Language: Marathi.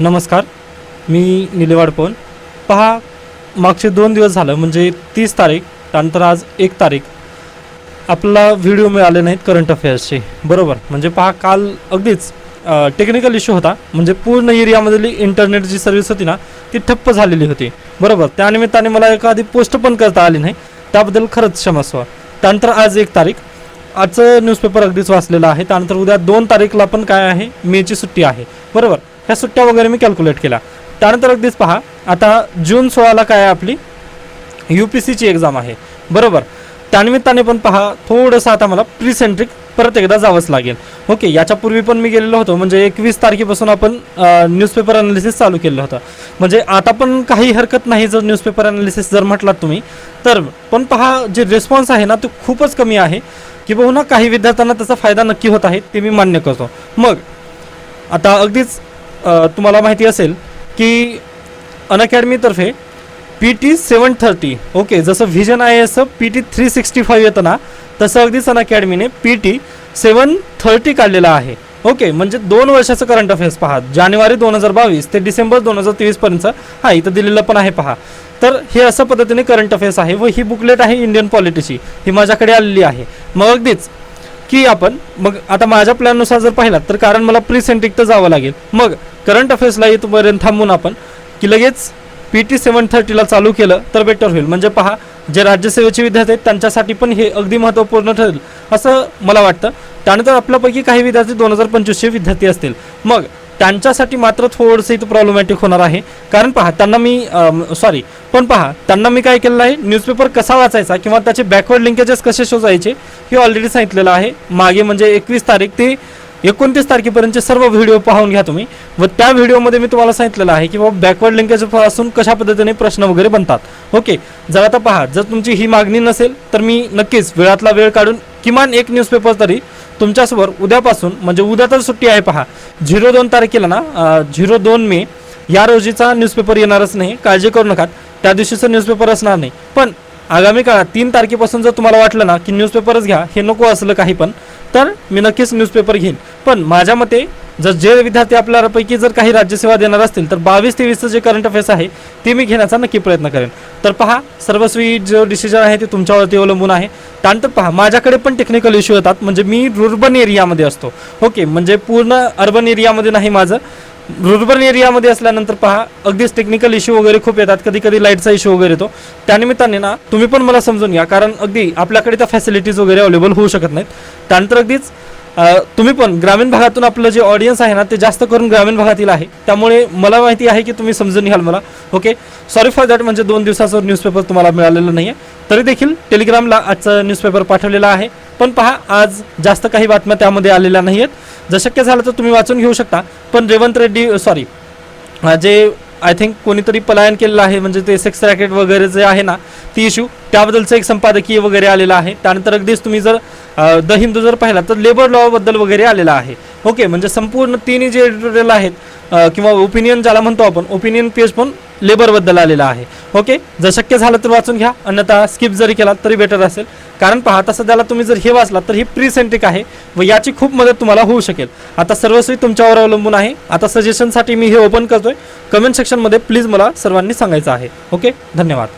नमस्कार मी निलेवाड पवन. पहा मागचे दोन दिवस झालं म्हणजे तीस तारीख त्यानंतर आज एक तारीख. आपला व्हिडिओ मिळाले नाहीत करंट अफेअर्सचे बरोबर. म्हणजे पहा काल अगदीच टेक्निकल इश्यू होता. म्हणजे पूर्ण एरियामधली इंटरनेट जी सर्व्हिस होती ना ती ठप्प झालेली होती. बरोबर. त्यानिमित्ताने मला एखादी पोस्ट पण करता आली नाही. त्याबद्दल खरंच क्षमस्व त्यानंतर आज एक तारीख. आजचं न्यूजपेपर अगदीच वाचलेलं आहे. त्यानंतर उद्या दोन तारीखला पण काय आहे? मेची सुट्टी आहे. बरोबर. ह्या सुट्ट्या वगैरे मी कॅल्क्युलेट केल्या. त्यानंतर अगदीच पहा आता जून सोळाला काय आहे आपली? यू पी सीची एक्झाम आहे. बरोबर? त्यानिमित्ताने पण पहा थोडंसं आता मला प्रिसेंट्रिक परत एकदा जावंच लागेल. ओके याच्यापूर्वी पण मी गेलेलो होतो. म्हणजे एकवीस तारखेपासून आपण न्यूजपेपर अनालिसिस चालू केलं होतं. म्हणजे आता पण काही हरकत नाही जर न्यूजपेपर अनालिसिस जर म्हटलात तुम्ही. तर पण पहा जे रिस्पॉन्स आहे ना तो खूपच कमी आहे. की बहुना काही विद्यार्थ्यांना त्याचा फायदा नक्की होत आहे ते मी मान्य करतो. मग आता अगदीच तुम्हाला माहिती असेल की अनअकॅडमीतर्फे P T seven thirty okay जसं vision I S P T three sixty five येतं ना तसं अगदीच अनअकॅडमीने पी टी सेवन थर्टी काढलेलं आहे. ओके म्हणजे दोन वर्षाचं करंट अफेअर्स पहा. जानेवारी दोन हजार बावीस ते डिसेंबर दोन हजार तेवीसपर्यंत हा इथं दिलेलं पण आहे पहा. तर हे असं पद्धतीने करंट अफेअर्स आहे व ही बुकलेट आहे इंडियन पॉलिटीची ही माझ्याकडे आलेली आहे. मग अगदीच की आपण मग आता माझ्या प्लॅननुसार जर पाहिलात तर कारण मला प्री तर जावं लागेल. मग करंट अफेअर्सला इथपर्यंत थांबून आपण की लगेच पी टी सेवन थर्टीला चालू केलं तर बेटर होईल. म्हणजे पहा जे राज्यसेवेचे विद्यार्थी आहेत त्यांच्यासाठी पण हे अगदी महत्त्वपूर्ण ठरेल असं मला वाटतं. त्यानंतर आपल्यापैकी काही विद्यार्थी दोन हजार पंचवीसशे विद्यार्थी असतील. मग त्यांच्यासाठी मात्र थोडंसं इथं प्रॉब्लेमॅटिक होणार आहे. कारण पहा त्यांना मी सॉरी पण पहा त्यांना मी काय केलेलं आहे? न्यूजपेपर कसा वाचायचा किंवा त्याचे बॅकवर्ड लिंकेजेस कसे शोधायचे हे ऑलरेडी सांगितलेलं आहे. मागे म्हणजे एकवीस तारीख ते एकोणतीस तारखेपर्यंतचे सर्व व्हिडिओ पाहून घ्या तुम्ही. व त्या व्हिडिओमध्ये मी तुम्हाला सांगितलेलं आहे की बाबा बॅकवर्ड लिंकेज असून कशा पद्धतीने प्रश्न वगैरे बनतात. ओके जर आता पहा जर तुमची ही मागणी नसेल तर मी नक्कीच वेळातला वेळ काढून किमान एक न्यूजपेपर तरी तुमच्यासमोर उद्यापासून म्हणजे उद्या तर सुट्टी आहे पहा झिरो दोन तारखेला ना झिरो दोन मे या रोजीचा न्यूजपेपर येणारच नाही काळजी करू नका. त्या दिवशीचं न्यूजपेपर असणार नाही. पण आगामी काळात तीन तारखेपासून जर तुम्हाला वाटलं ना की न्यूजपेपरच घ्या हे नको असलं काही पण तर मी नक्कीच न्यूजपेपर घेईन. पण माझ्या मते जर जे विद्यार्थी आपल्यापैकी जर काही राज्यसेवा देणार असतील तर बावीस तेवीसचं जे करंट अफेअर्स आहे ते मी घेण्याचा नक्की प्रयत्न करेन. तर पहा सर्वस्वी जो डिसिजन आहे ते तुमच्यावरती अवलंबून आहे. त्यानंतर पहा माझ्याकडे पण टेक्निकल इश्यू येतात. म्हणजे मी रुर्बन एरियामध्ये असतो. ओके म्हणजे पूर्ण अर्बन एरियामध्ये नाही माझं. रुर्बन एरियामध्ये असल्यानंतर पहा अगदीच टेक्निकल इश्यू वगैरे खूप येतात. कधी कधी लाईटचा इश्यू वगैरे येतो. त्यानिमित्ताने ना तुम्ही पण मला समजून घ्या कारण अगदी आपल्याकडे त्या फॅसिलिटीज वगैरे अवेलेबल होऊ शकत नाहीत. त्यानंतर अगदीच तुम्ही पण ग्रामीण भागातून आपलं जे ऑडियन्स आहे ना ते जास्त करून ग्रामीण भागातील आहे. त्यामुळे मला माहिती आहे की तुम्ही समजून घ्याल मला. ओके सॉरी फॉर दॅट म्हणजे दोन दिवसाचं न्यूजपेपर तुम्हाला मिळालेलं नाही आहे तरी देखील टेलिग्रामला आजचं न्यूजपेपर पाठवलेला आहे. पण पहा आज जास्त काही बातम्या त्यामध्ये आलेल्या नाही आहेत जर शक्य झालं तर तुम्ही वाचून घेऊ शकता. पण रेवंत रेड्डी सॉरी जे आय थिंक कोणीतरी पलायन केलेलं आहे म्हणजे ते सेक्स रॅकेट वगैरे जे आहे ना ती इश्यू त्याबद्दलचं एक संपादकीय वगैरे आलेलं आहे. त्यानंतर अगदीच तुम्ही जर द हिंदू जर पाहिला तर लेबर लॉबद्दल वगैरे आलेलं आहे. ओके म्हणजे संपूर्ण तिन्ही जे एडिटोरियल आहेत किंवा ओपिनियन ज्याला म्हणतो आपण ओपिनियन पेज पण लेबरबद्दल आलेला आहे. ओके जर शक्य झालं तर वाचून घ्या अन्यथा स्किप जरी केला तरी बेटर असेल. कारण पाहता सध्याला तुम्ही जर हे वाचलात तर हे प्रिसेंटिक आहे व याची खूप मदत तुम्हाला होऊ शकेल. आता सर्वस्वी तुमच्यावर अवलंबून आहे. आता सजेशनसाठी मी हे ओपन करतोय. कमेंट सेक्शनमध्ये प्लीज मला सर्वांनी सांगायचं आहे. ओके धन्यवाद.